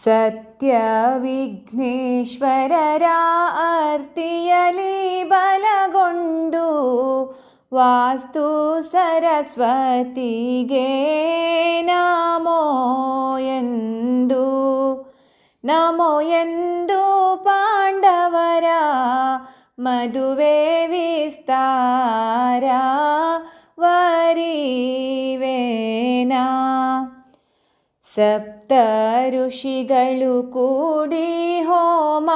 സത്യവിഘ്നേശ്വരരാ അർത്തിയലി ബലകൊണ്ടു വാസ്തു സരസ്വതിഗേ നാമോയന്തു നമോയന്തു പാണ്ഡവര മധുവേ വിസ്താര വരീവേ ಸಪ್ತ ಋಷಿಗಳು ಕೂಡಿ ಹೋಮ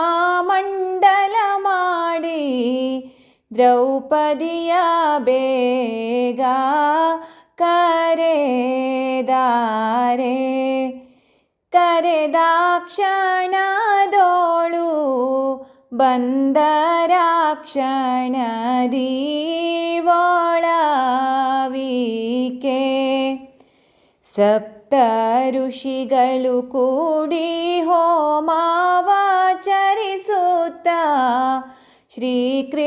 ಮಂಡಲ ಮಾಡಿ ದ್ರೌಪದಿಯ ಬೇಗ ಕರೆದಾರೆ ಕರೆದಾಕ್ಷಣದೋಳು ಬಂದರಾಕ್ಷಣದೀವಳವಿಕೆ ಸಪ್ತ ಋಷಿಗಳು ಕೂಡಿ ಹೋಮಾವಾಚರಿಸುತ್ತ ಶ್ರೀಕೃಷ್ಣಾರ್ಯಾಕೆ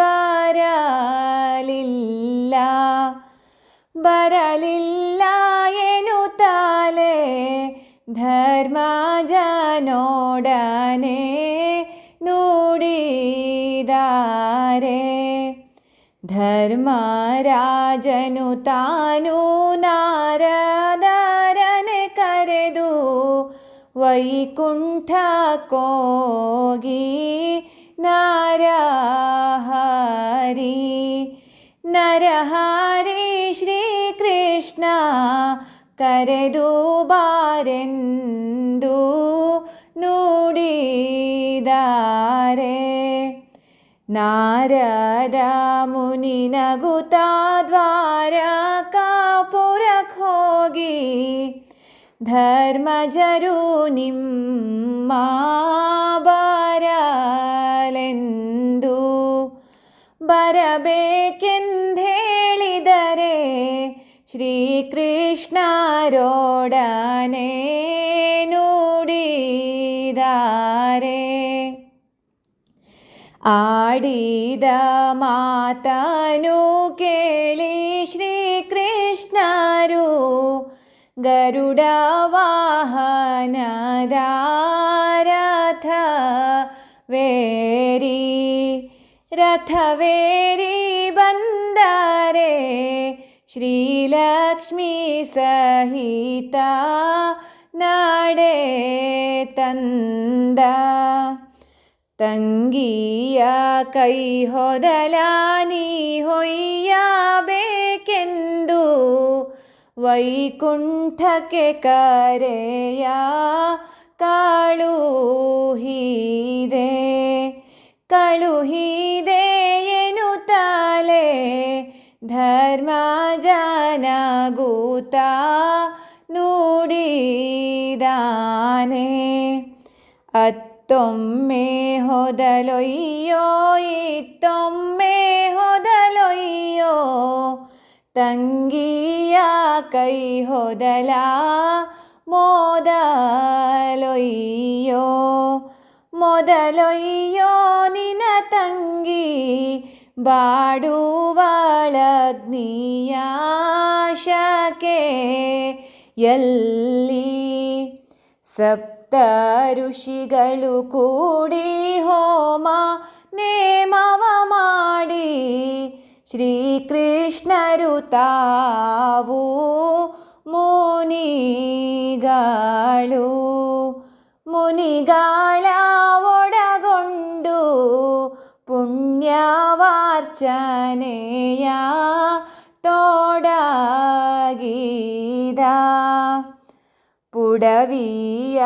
ಬರಲಿಲ್ಲ ಬರಲಿಲ್ಲ ಎನ್ನುತ್ತಾಲೆ ಧರ್ಮಜನೋಡನೆ ನುಡಿದಾರೆ धर्मराजनुतानु नारदर करेदु वैकुण्ठको गी नारि नर श्रीकृष्ण करे बारेन्दु नूडी नारादा मुनि नगुता द्वारका परखोगी बरबेकेन्धेळिदरे माबारलेंदू बरबे आडीद मातनु केळि श्रीकृष्णरु गरुडवाहनदारथ बन्दारे श्री बन्दरे सहिता नाडे तन्द ತಂಗಿಯ ಕೈ ಹೊದಲಾನಿ ಹೊಯ್ಯಬೇಕೆಂದು ವೈಕುಂಠಕ್ಕೆ ಕರೆಯ ಕಾಳುಹೀದೆ ಕಳುಹಿದೆ ಎನ್ನುತ್ತಾಲೆ ಧರ್ಮ ಜನಗೂತ ನುಡಿದಾನೆ ಅತ್ ತೊಮ್ಮೆ ಹೊದಲೊಯ್ಯೋ ತೊಮ್ಮೆ ಹೊದಲೊಯ್ಯೋ ತಂಗಿಯ ಕೈ ಹೊದಲ ಮೊದಲೊಯ್ಯೋ ಮೊದಲೊಯ್ಯೋ ನಿನ ತಂಗಿ ಬಾಡುವಳಗ್ನಿಯ ಶಕೆ ಎಲ್ಲಿ ಸಪ್ ಋಷಿಗಳು ಕೂಡಿ ಹೋಮ ನೇಮವ ಮಾಡಿ ಶ್ರೀಕೃಷ್ಣರು ತಾವು ಮುನಿಗಾಳು ಮುನಿಗಾಳ ಒಡಗೊಂಡು ಪುಣ್ಯವಾರ್ಚನೆಯ ತೋಡಗೀದ പുടവീയ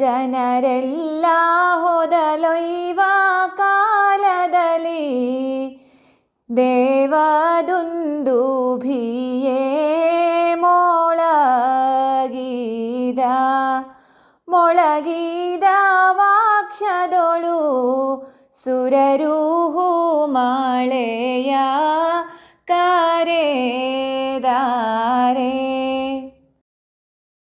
ജനരെല്ലാഹുദലൈവാകാലി ദേവദുന്ദുഭീയേമോളഗീത മുളഗീത വാക്ഷതൊളു സുരരൂഹുമാളേയാ